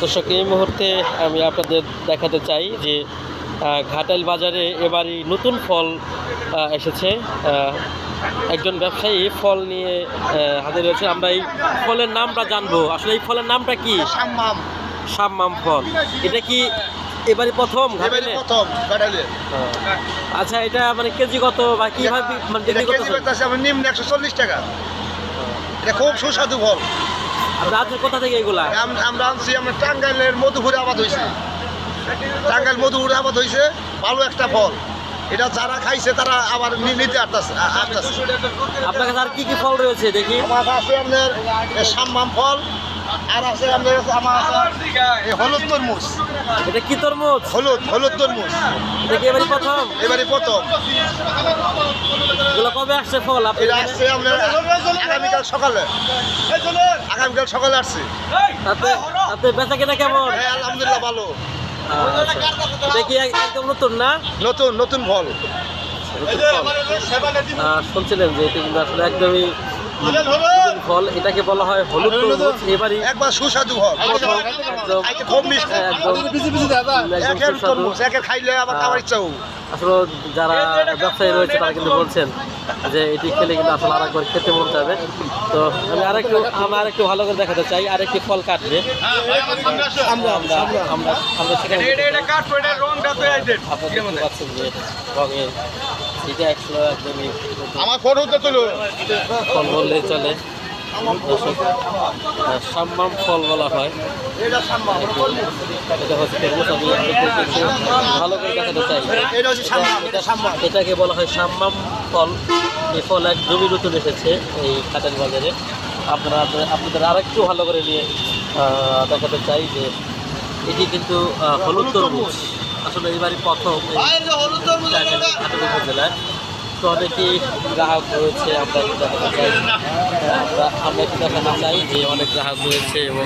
দর্শক এই মুহূর্তে আমি আপনাদের দেখাতে চাই যে ঘাটাইল বাজারে এবারই নতুন ফল এসেছে। একজন ব্যবসায়ী ফল নিয়ে আহ, হাজির হয়েছে। আমরা এই ফলের নামটা জানব। আসলে এই ফলের নামটা কি? সাম্মাম। সাম্মাম ফল। এটা কি প্রথম এবারে ঘাটাইলে? প্রথম গাড়ালে আচ্ছা এটা মানে কেজি কত বা কীভাবে মানে কেজি নিম্ন একশো চল্লিশ টাকা। এটা খুব সুস্বাদু ফল। আপনার কোথা থেকে এগুলা? আম- আমরা আনছি আমরা টাঙ্গাইলের মধুপুরে আবাদ হয়েছে টাঙ্গাইল মধুপুরে আবাদ হয়েছে ভালো একটা ফল। এটা যারা খাইছে তারা আবার নিতে আসতেছে আসতেছে। আপনার কাছে আর কি কি ফল রয়েছে দেখি? আমার আপনার সাম্মাম ফল আর আছে আপনার আমার আছে এই হলুদ তরমুজ। এটা কি তরমুজ? হলুদ হলুদ তরমুজ। এটা কি এবারই প্রথম? এবারে প্রথম। এগুলো কবে আসছে ফল? আপনি আসছে আপনার আগামীকাল সকালে। আগামীকাল সকালে আসছে। তাতে তাতে বেচা কেনা কেমন? হ্যাঁ আলহামদুলিল্লাহ ভালো। আচ্ছা। কি এক- একদম নতুন না? নতুন নতুন ফল। শুনছিলেন যে এটা কিন্তু আসলে একদমই ফল এটাকে বলা হয় হলুদ তরমুজ। এবারই একবার সুস্বাদু ফল। একদম খাইলে আবার খাবার ইচ্ছা আসলে যারা ব্যবসায়ী রয়েছে তারা কিন্তু বলছেন যে এটি খেলে কিন্তু আসলে আরেকবার খেতে মন যাবে তো আমি আরেকটু আমি আরেকটু ভালো করে দেখাতে চাই আরেকটি ফল কাটবে। আমরা আমরা আমরা আমরা সেখানে আপনারা পাচ্ছেন যে রঙের এটা আসলে একদমই আমার ফোন হতে চলো ফল বললেই চলে। সাম্মাম ফল বলা হয়। এটা হচ্ছে ভালো করে দেখাতে চাই। এটাকে বলা হয় সাম্মাম ফল। এই ফল একদমই নতুন এসেছে এই কাটাল বাজারে। আপনারা আপনাদের- আরেকটু ভালো করে নিয়ে দেখাতে চাই যে এটি কিন্তু হলুদ তরমুজ। আসলে এবারই প্রথম এই উপজেলায় তো অনেকেই গ্রাহক রয়েছে আমরা একটু দেখাতে চাই আমরা আমরা একটু দেখাতে চাই যে অনেক গ্রাহক রয়েছে এবং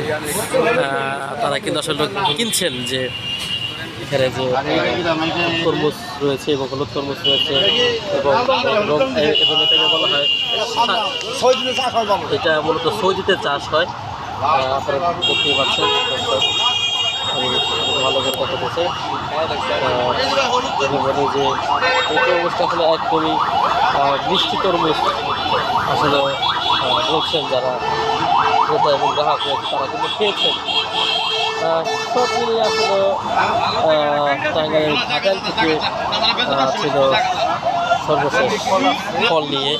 তারা কিন্তু আসলে কিনছেন যে এখানে যে তরমুজ রয়েছে এবং হলুদ তরমুজ রয়েছে এবং এবং এটাকে বলা হয় হয় এটা মূলত সৌদিতে চাষ হয়। আপনারা দেখতেই পাচ্ছেন। আমি বলি যে এই তরমুজটা আসলে একদমই মিষ্টি তরমুজ আসলে বলছেন যারা ক্রেতা এবং গ্রাহক রয়েছে, তারা কিন্তু খেয়েছেন। সব মিলিয়ে আসলে টাঙ্গাইল ঘাটাল থেকে ছিল সর্বশেষ ফল নিয়ে।